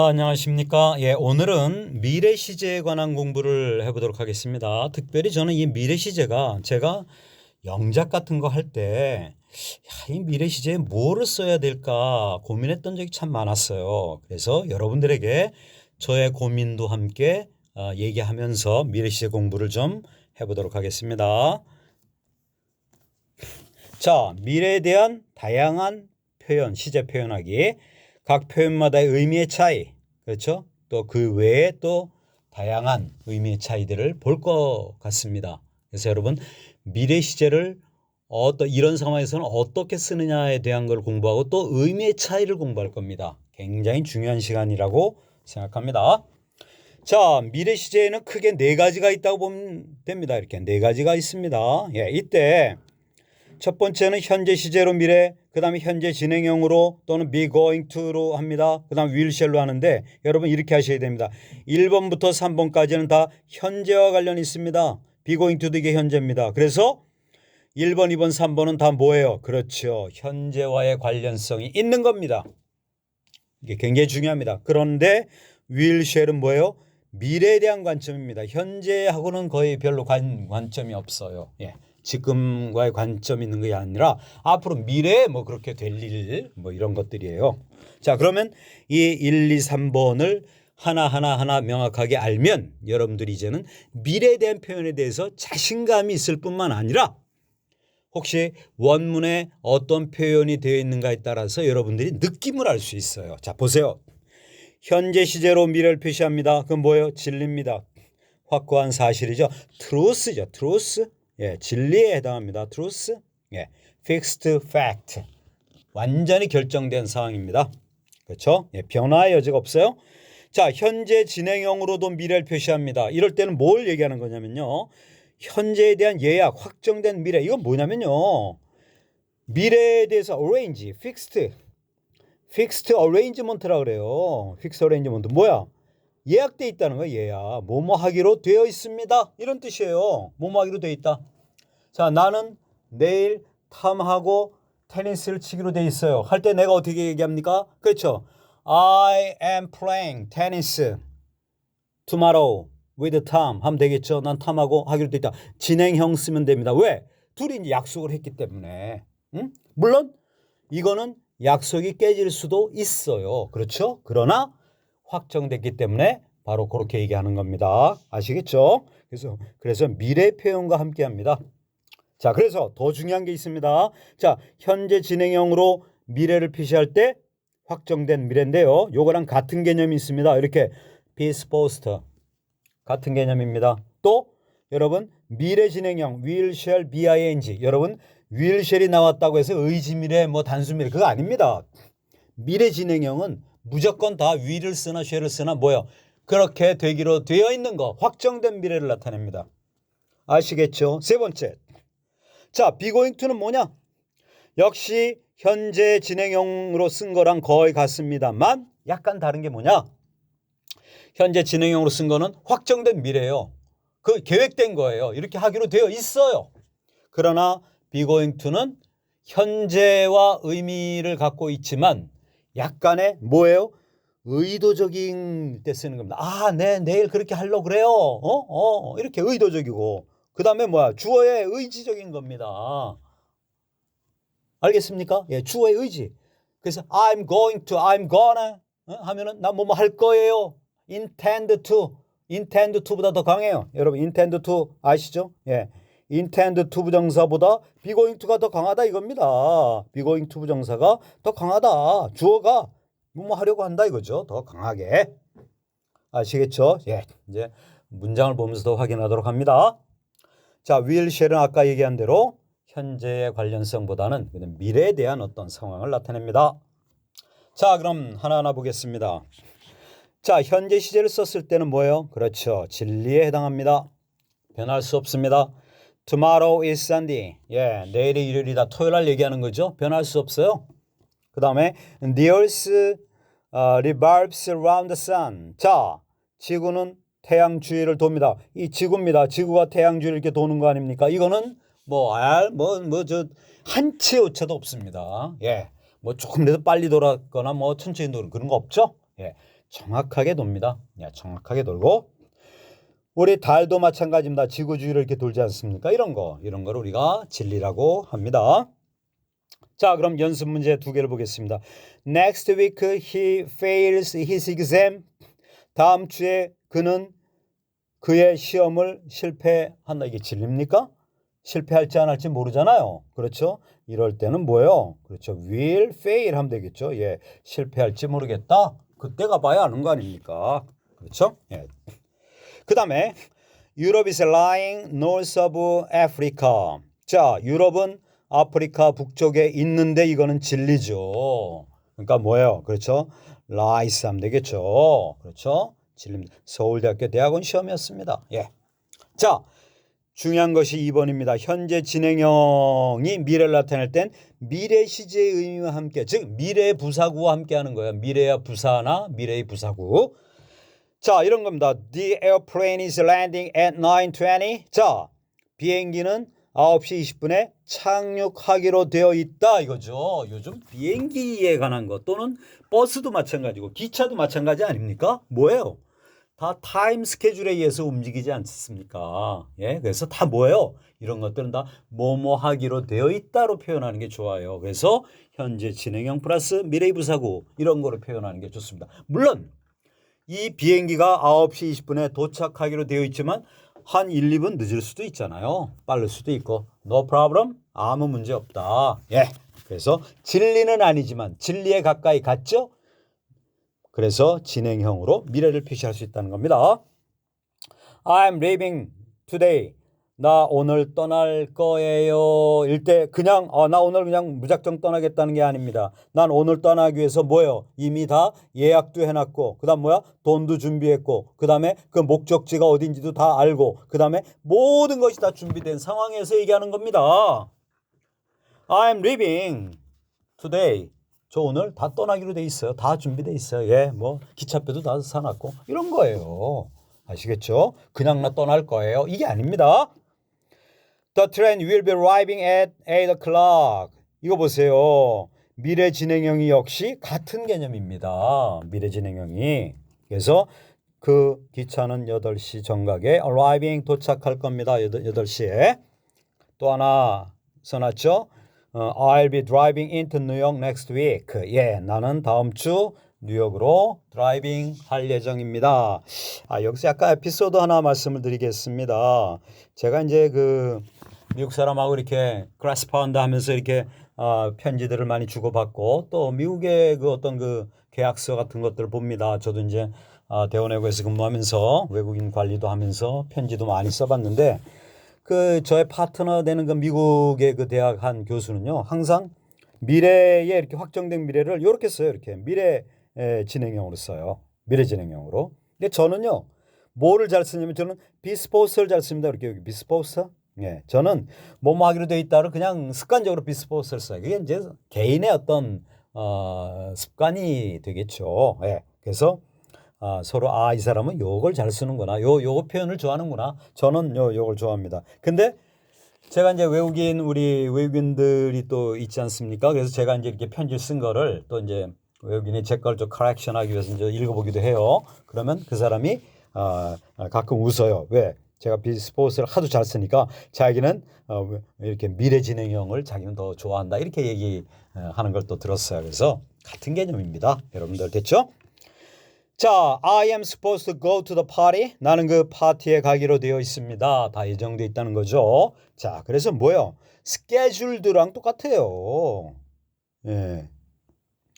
아, 안녕하십니까. 예, 오늘은 미래 시제에 관한 공부를 해보도록 하겠습니다. 특별히 저는 이 미래 시제가 제가 영작 같은 거 할 때, 야, 이 미래 시제에 뭐를 써야 될까 고민했던 적이 참 많았어요. 그래서 여러분들에게 저의 고민도 함께 아, 얘기하면서 미래 시제 공부를 좀 해보도록 하겠습니다. 자, 미래에 대한 다양한 표현, 시제 표현하기. 각 표현마다의 의미의 차이, 그렇죠? 또 그 외에 또 다양한 의미의 차이들을 볼 것 같습니다. 그래서 여러분 미래 시제를 어떤 이런 상황에서는 어떻게 쓰느냐에 대한 걸 공부하고 또 의미의 차이를 공부할 겁니다. 굉장히 중요한 시간이라고 생각합니다. 자, 미래 시제에는 크게 네 가지가 있다고 보면 됩니다. 이렇게 네 가지가 있습니다. 예, 이때 첫 번째는 현재 시제로 미래, 그 다음에 현재 진행형으로 또는 be going to로 합니다. 그 다음 will shall로 하는데 여러분 이렇게 하셔야 됩니다. 1번부터 3번까지는 다 현재와 관련이 있습니다. be going to도 이게 현재입니다. 그래서 1번, 2번, 3번은 다 뭐예요? 그렇죠. 현재와의 관련성이 있는 겁니다. 이게 굉장히 중요합니다. 그런데 will shall은 뭐예요? 미래에 대한 관점입니다. 현재하고는 거의 별로 관, 관점이 없어요. 예. 지금과의 관점이 있는 게 아니라 앞으로 미래에 뭐 그렇게 될 일 뭐 이런 것들이에요. 자, 그러면 이 1, 2, 3번을 하나하나 하나 명확하게 알면 여러분들이 이제는 미래에 대한 표현에 대해서 자신감이 있을 뿐만 아니라 혹시 원문에 어떤 표현이 되어 있는가에 따라서 여러분들이 느낌을 알 수 있어요. 자, 보세요. 현재 시제로 미래를 표시합니다. 그건 뭐예요? 진리입니다. 확고한 사실이죠. truth죠. truth. 예, 진리에 해당합니다. truth. 예, fixed fact. 완전히 결정된 상황입니다. 그렇죠? 예, 변화의 여지가 없어요. 자, 현재 진행형으로도 미래를 표시합니다. 이럴 때는 뭘 얘기하는 거냐면요. 현재에 대한 예약, 확정된 미래. 이건 뭐냐면요. 미래에 대해서 arrange, fixed, fixed arrangement라 그래요. fixed arrangement 뭐야? 예약돼 있다는 거야. 예약. 뭐뭐 하기로 되어 있습니다. 이런 뜻이에요. 뭐뭐 하기로 되어 있다. 자, 나는 내일 탐하고 테니스를 치기로 돼 있어요. 할 때 내가 어떻게 얘기합니까? 그렇죠. I am playing tennis tomorrow with Tom 하면 되겠죠. 난 탐하고 하기로 돼 있다. 진행형 쓰면 됩니다. 왜? 둘이 약속을 했기 때문에. 응? 물론 이거는 약속이 깨질 수도 있어요. 그렇죠? 그러나 확정됐기 때문에 바로 그렇게 얘기하는 겁니다. 아시겠죠? 그래서 그래서 미래 표현과 함께 합니다. 자, 그래서 더 중요한 게 있습니다. 자, 현재 진행형으로 미래를 표시할 때 확정된 미래인데요. 요거랑 같은 개념이 있습니다. 이렇게 be supposed 같은 개념입니다. 또 여러분 미래 진행형 will shall be ing 여러분 will shall이 나왔다고 해서 의지 미래 뭐 단수 미래 그거 아닙니다. 미래 진행형은 무조건 다 will을 쓰나 shall을 쓰나 뭐요? 그렇게 되기로 되어 있는 거 확정된 미래를 나타냅니다. 아시겠죠? 세 번째. 자, going to는 뭐냐? 역시 현재 진행형으로 쓴 거랑 거의 같습니다만 약간 다른 게 뭐냐? 현재 진행형으로 쓴 거는 확정된 미래예요. 그 계획된 거예요. 이렇게 하기로 되어 있어요. 그러나 going to는 현재와 의미를 갖고 있지만 약간의 뭐예요? 의도적인 때 쓰는 겁니다. 아, 네, 내일 그렇게 하려고 그래요. 어, 어, 이렇게 의도적이고. 그 다음에 뭐야? 주어의 의지적인 겁니다. 알겠습니까? 예, 주어의 의지. 그래서 I'm going to, I'm gonna 어? 하면은 나 뭐뭐 할 거예요. intend to, intend to보다 더 강해요. 여러분 intend to 아시죠? 예, intend to 부정사보다 going to가 더 강하다 이겁니다. going to 부정사가 더 강하다. 주어가 뭐뭐 하려고 한다 이거죠. 더 강하게 아시겠죠? 예, 이제 문장을 보면서 더 확인하도록 합니다. 자, will shall은 아까 얘기한 대로 현재의 관련성보다는 미래에 대한 어떤 상황을 나타냅니다. 자, 그럼 하나하나 보겠습니다. 자, 현재 시제를 썼을 때는 뭐예요? 그렇죠. 진리에 해당합니다. 변할 수 없습니다. Tomorrow is Sunday. 예, 내일이 일요일이다. 토요일 날 얘기하는 거죠. 변할 수 없어요. 그 다음에 earth uh, revolves around the sun. 자, 지구는 태양 주위를 돕니다. 이 지구입니다. 지구가 태양 주위를 이렇게 도는 거 아닙니까? 이거는 뭐, 알, 뭐, 뭐, 저, 한치 오차도 없습니다. 예. 뭐, 조금이라도 빨리 돌았거나 뭐, 천천히 도는 그런 거 없죠? 예. 정확하게 돕니다. 예, 정확하게 돌고 우리 달도 마찬가지입니다. 지구 주위를 이렇게 돌지 않습니까? 이런 거, 이런 거를 우리가 진리라고 합니다. 자, 그럼 연습 문제 두 개를 보겠습니다. Next week he fails his exam. 다음 주에 그는 그의 시험을 실패한다. 이게 진리입니까? 실패할지 안 할지 모르잖아요. 그렇죠? 이럴 때는 뭐예요? 그렇죠. will fail 하면 되겠죠. 예. 실패할지 모르겠다. 그때가 봐야 아는 거 아닙니까? 그렇죠? 예. 그 다음에 유럽 is lying north of Africa. 자, 유럽은 아프리카 북쪽에 있는데 이거는 진리죠. 그러니까 뭐예요? 그렇죠? lies 하면 되겠죠. 그렇죠? 진리입니다. 서울대학교 대학원 시험이었습니다. 예. 자, 중요한 것이 2번입니다. 현재 진행형이 미래를 나타낼 땐 미래 시제의 의미와 함께, 즉 미래 부사구와 함께 하는 거예요. 미래의 부사나 미래의 부사구. 자, 이런 겁니다. The airplane is landing at 9:20. 자, 비행기는 9시 20분에 착륙하기로 되어 있다 이거죠. 요즘 비행기에 관한 것 또는 버스도 마찬가지고 기차도 마찬가지 아닙니까? 뭐예요? 다 타임 스케줄에 의해서 움직이지 않습니까? 예, 그래서 다 뭐예요? 이런 것들은 다 뭐뭐 하기로 되어 있다로 표현하는 게 좋아요. 그래서 현재 진행형 플러스 미래의 부사구 이런 거로 표현하는 게 좋습니다. 물론 이 비행기가 9시 20분에 도착하기로 되어 있지만 한 1, 2분 늦을 수도 있잖아요. 빠를 수도 있고. No problem. 아무 문제 없다. 예. 그래서 진리는 아니지만 진리에 가까이 갔죠? 그래서 진행형으로 미래를 표시할 수 있다는 겁니다. I'm leaving today. 나 오늘 떠날 거예요. 일때 그냥 어, 나 오늘 그냥 무작정 떠나겠다는 게 아닙니다. 난 오늘 떠나기 위해서 뭐예요? 이미 다 예약도 해놨고 그다음 뭐야? 돈도 준비했고 그다음에 그 목적지가 어딘지도 다 알고 그다음에 모든 것이 다 준비된 상황에서 얘기하는 겁니다. I'm leaving today. 저 오늘 다 떠나기로 돼 있어요. 다 준비돼 있어요. 예, 뭐 기차표도 다 사놨고 이런 거예요. 아시겠죠? 그냥 나 떠날 거예요. 이게 아닙니다. The train will be arriving at 8 o'clock. 이거 보세요. 미래 진행형이 역시 같은 개념입니다. 미래 진행형이. 그래서 그 기차는 8시 정각에 arriving 도착할 겁니다. 8시에. 또 하나 써놨죠. 어, I'll be driving into New York next week. 예, 나는 다음 주 뉴욕으로 드라이빙 할 예정입니다. 아, 여기서 약간 에피소드 하나 말씀을 드리겠습니다. 제가 이제 그 미국 사람하고 이렇게 크라스파운드 하면서 이렇게 어, 편지들을 많이 주고받고 또 미국의 그 어떤 그 계약서 같은 것들을 봅니다. 저도 이제 어, 대원외고에서 근무하면서 외국인 관리도 하면서 편지도 많이 써봤는데 그 저의 파트너 되는 그 미국의 그 대학 한 교수는요 항상 미래에 이렇게 확정된 미래를 이렇게 써요. 이렇게 미래 에, 진행형으로 써요. 미래 진행형으로. 근데 저는요 뭐를 잘 쓰냐면 저는 비스포스를 잘 씁니다. 이렇게 여기 비스포스 예 저는 뭐뭐 하기로 돼 있다를 그냥 습관적으로 비스포스를 써요 그게 이제 개인의 어떤 어, 습관이 되겠죠 예 그래서 아, 서로 아 이 사람은 요걸 잘 쓰는구나. 요 요거 표현을 좋아하는구나. 저는 요 요걸 좋아합니다. 근데 제가 이제 외국인 우리 외국인들이 또 있지 않습니까? 그래서 제가 이제 이렇게 편지 를 쓴 거를 또 이제 외국인이 제 걸 좀 커렉션하기 위해서 이제 읽어보기도 해요. 그러면 그 사람이 아, 가끔 웃어요. 왜? 제가 비스포스를 하도 잘 쓰니까 자기는 어, 이렇게 미래 진행형을 자기는 더 좋아한다 이렇게 얘기하는 걸 또 들었어요. 그래서 같은 개념입니다. 여러분들 됐죠? 자, I am supposed to go to the party. 나는 그 파티에 가기로 되어 있습니다. 다 예정돼 있다는 거죠. 자, 그래서 뭐요? 스케줄드랑 똑같아요. 예.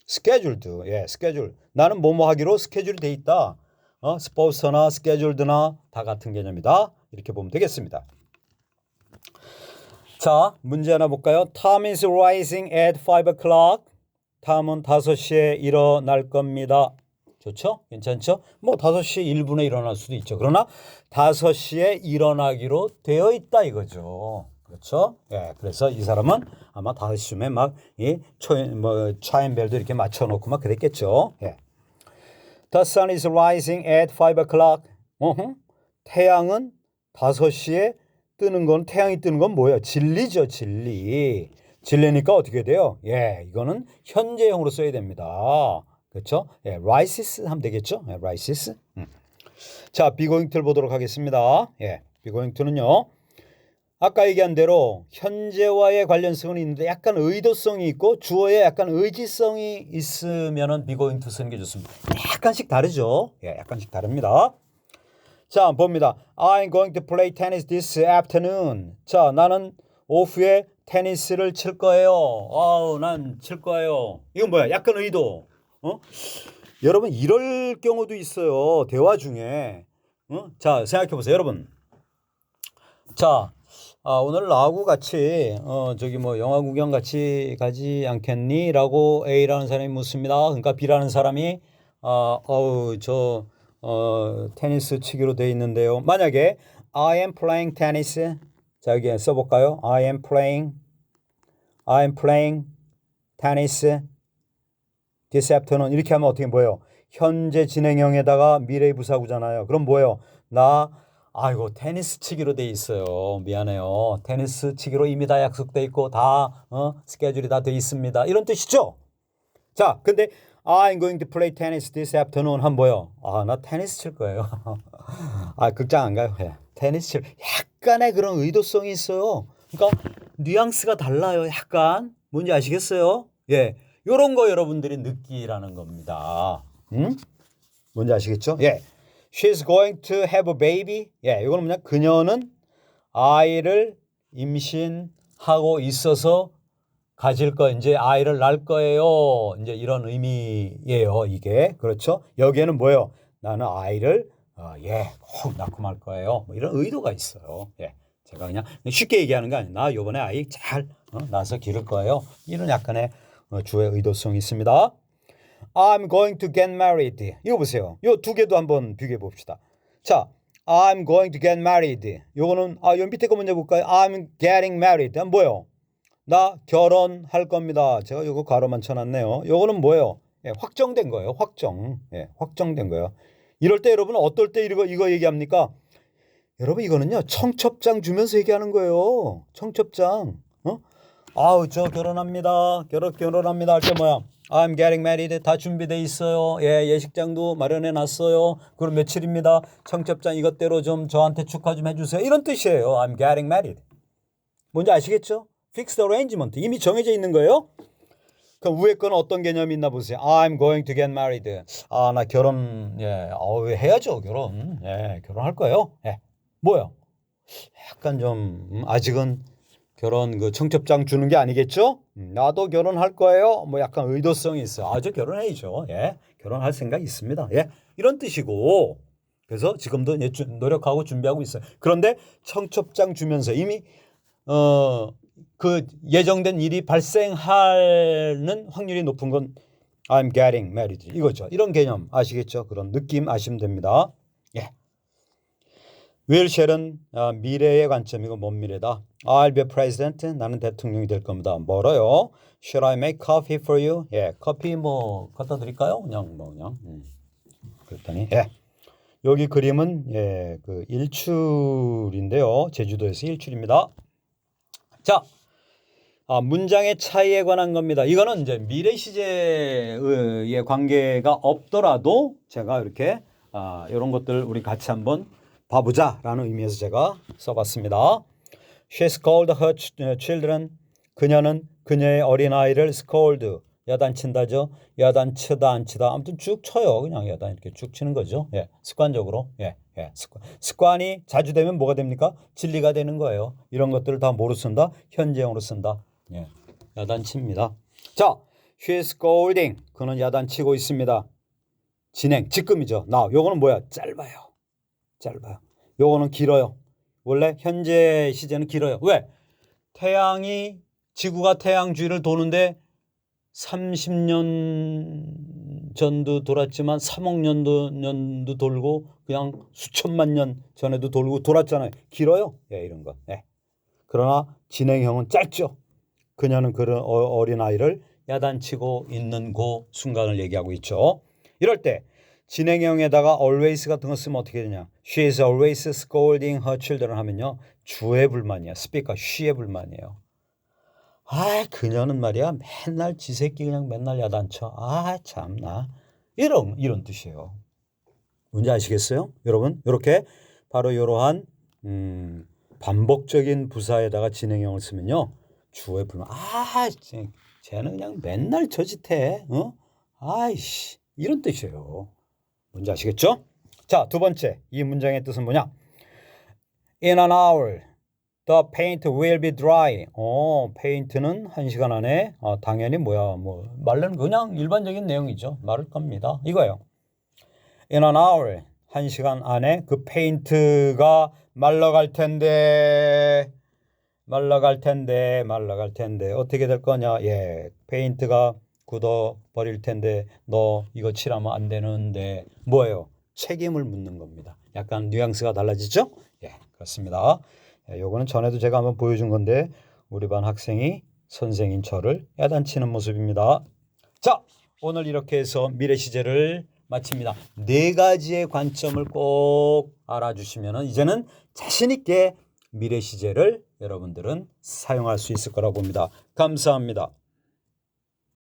스케줄드. 예, 스케줄. 나는 뭐뭐 하기로 스케줄이 돼 있다. 어, 스포츠나 스케줄드나 다 같은 개념이다. 이렇게 보면 되겠습니다. 자, 문제 하나 볼까요? Tom is rising at 5 o'clock. 탐은 5시에 일어날 겁니다. 좋죠? 괜찮죠? 뭐 5시 1분에 일어날 수도 있죠. 그러나 5시에 일어나기로 되어 있다 이거죠. 그렇죠? 예. 그래서 이 사람은 아마 5시쯤에 막이 뭐 차인벨도 이렇게 맞춰 놓고 막 그랬겠죠. 예. The sun is rising at 5 o'clock. 어허. 태양은 5시에 뜨는 건 태양이 뜨는 건 뭐예요? 진리죠, 진리. 진리니까 어떻게 돼요? 예, 이거는 현재형으로 써야 됩니다. 그렇죠? 예, rises 하면 되겠죠? 예, rises. 음. 자, 비고잉트를 보도록 하겠습니다. 예, 비고잉트는요. 아까 얘기한 대로 현재와의 관련성은 있는데 약간 의도성이 있고 주어에 약간 의지성이 있으면은 비고잉트 쓰는 게 좋습니다. 약간씩 다르죠? 예, 약간씩 다릅니다. 자, 봅니다. I'm going to play tennis this afternoon. 자, 나는 오후에 테니스를 칠 거예요. 아우, 난 칠 거예요. 이건 뭐야? 약간 의도. 어? 여러분 이럴 경우도 있어요. 대화 중에. 어? 자, 생각해 보세요, 여러분. 자, 아, 오늘 나하고 같이 어 저기 뭐 영화 구경 같이 가지 않겠니?라고 A라는 사람이 묻습니다. 그러니까 B라는 사람이 아, 어우 저 어, 테니스 치기로 돼 있는데요. 만약에 I am playing tennis. 자, 여기 써 볼까요? I am playing. I am playing tennis this afternoon. 이렇게 하면 어떻게 뭐예요? 현재 진행형에다가 미래 부사구잖아요. 그럼 뭐예요? 나 아이고 테니스 치기로 돼 있어요. 미안해요. 테니스 치기로 이미 다 약속돼 있고 다 어, 스케줄이 다 돼 있습니다. 이런 뜻이죠. 자, 근데 I'm going to play tennis this afternoon 한 뭐요? 아, 나 테니스 칠 거예요. 아, 극장 안 가요. 예. 테니스 칠. 약간의 그런 의도성이 있어요. 그러니까 뉘앙스가 달라요. 약간. 뭔지 아시겠어요? 예. 요런 거 여러분들이 느끼라는 겁니다. 응? 뭔지 아시겠죠? 예. She's going to have a baby. 예, 이거는 뭐냐? 그녀는 아이를 임신하고 있어서 가질 거 이제 아이를 낳을 거예요. 이제 이런 의미예요. 이게 그렇죠? 여기에는 뭐예요? 나는 아이를 어, 예, 꼭 낳고 말 거예요. 뭐 이런 의도가 있어요. 예, 제가 그냥 쉽게 얘기하는 거 아니에요. 나 요번에 아이 잘 어, 낳아서 기를 거예요. 이런 약간의 어, 주의 의도성이 있습니다. I'm going to get married. 이거 보세요. 요 두 개도 한번 비교해 봅시다. 자, I'm going to get married. 요거는 아, 요 밑에 거 먼저 볼까요? I'm getting married. 아, 뭐예요? 나 결혼할 겁니다. 제가 요거 가로만 쳐놨네요. 요거는 뭐예요? 예, 확정된 거예요. 확정. 예, 확정된 거예요. 이럴 때 여러분 어떨 때 이거 이거 얘기합니까? 여러분 이거는요 청첩장 주면서 얘기하는 거예요. 청첩장. 어? 아우 저 결혼합니다. 결혼 결혼합니다 할 때 뭐야? I'm getting married 다 준비돼 있어요. 예 예식장도 마련해 놨어요. 그럼 며칠입니다. 청첩장 이것대로 좀 저한테 축하 좀 해주세요. 이런 뜻이에요. I'm getting married. 뭔지 아시겠죠? Fixed arrangement 이미 정해져 있는 거예요. 그럼 위에 거는 어떤 개념이 있나 보세요. I'm going to get married. 아 나 결혼 예, 어, 해야죠 결혼. 예, 결혼할 거예요. 예, 뭐요? 약간 좀 음, 아직은 결혼 그 청첩장 주는 게 아니겠죠? 음, 나도 결혼할 거예요. 뭐 약간 의도성이 있어요. 아, 저 결혼해야죠. 예, 결혼할 생각 있습니다. 예, 이런 뜻이고. 그래서 지금도 노력하고 준비하고 있어요. 그런데 청첩장 주면서 이미 어. 그 예정된 일이 발생하는 확률이 높은 건 I'm getting married 이거죠. 이런 개념 아시겠죠? 그런 느낌 아시면 됩니다. 예. 윌쉘은 아, 미래의 관점이고 먼 미래다. I'll be president. 나는 대통령이 될 겁니다. 멀어요. Should I make coffee for you? 예, 커피 뭐 갖다 드릴까요? 그냥 뭐 그냥. 음. 그랬더니 예. 여기 그림은 예, 그 일출인데요. 제주도에서 일출입니다. 자, 아, 문장의 차이에 관한 겁니다. 이거는 이제 미래 시제의 관계가 없더라도 제가 이렇게 아, 이런 것들 우리 같이 한번 봐보자라는 의미에서 제가 써봤습니다. She scolded her ch- children. 그녀는 그녀의 어린아이를 scold, 야단친다죠. 야단치다 안 치다. 아무튼 쭉 쳐요. 그냥 야단 이렇게 쭉 치는 거죠. 예, 습관적으로. 예, 예, 습관. 습관이 자주 되면 뭐가 됩니까? 진리가 되는 거예요. 이런 것들을 다 뭐로 쓴다? 현재형으로 쓴다. 예, 야단칩니다. 자, she is scolding. 그는 야단치고 있습니다. 진행, 지금이죠. 나, 요거는 뭐야? 짧아요. 짧아요. 요거는 길어요. 원래 현재 시제는 길어요. 왜? 태양이 지구가 태양 주위를 도는데 30년 전도 돌았지만 3억 년도 년도 돌고 그냥 수천만 년 전에도 돌고 돌았잖아요. 길어요. 예, 이런 거. 예. 그러나 진행형은 짧죠. 그녀는 그런 어- 어린 아이를 야단치고 있는 그 순간을 얘기하고 있죠. 이럴 때 진행형에다가 always 같은 거 쓰면 어떻게 되냐? She is always scolding her children 하면요. 주의 불만이야. 스피커 she의 불만이에요. 아 그녀는 말이야 맨날 지 새끼 그냥 맨날 야단쳐 아 참나 이런 이런 뜻이에요 뭔지 아시겠어요 여러분 이렇게 바로 이러한 음, 반복적인 부사에다가 진행형을 쓰면요 주어에 불면 아 쟤- 쟤는 그냥 맨날 저짓해 어 아이씨 이런 뜻이에요 뭔지 아시겠죠 자 두 번째 이 문장의 뜻은 뭐냐 In an hour The paint will be dry. 어, 페인트는 한 시간 안에 어, 당연히 뭐야 뭐 말로는 그냥 일반적인 내용이죠. 마를 겁니다. 이거요. In an hour 한 시간 안에 그 페인트가 말라갈 텐데 말라갈 텐데 말라갈 텐데 어떻게 될 거냐? 예, 페인트가 굳어 버릴 텐데 너 이거 칠하면 안 되는데 뭐예요? 책임을 묻는 겁니다. 약간 뉘앙스가 달라지죠? 예, 그렇습니다. 예, 요거는 전에도 제가 한번 보여준 건데 우리 반 학생이 선생인 저를 야단치는 모습입니다. 자, 오늘 이렇게 해서 미래 시제를 마칩니다. 네 가지의 관점을 꼭 알아주시면 이제는 자신 있게 미래 시제를 여러분들은 사용할 수 있을 거라고 봅니다. 감사합니다.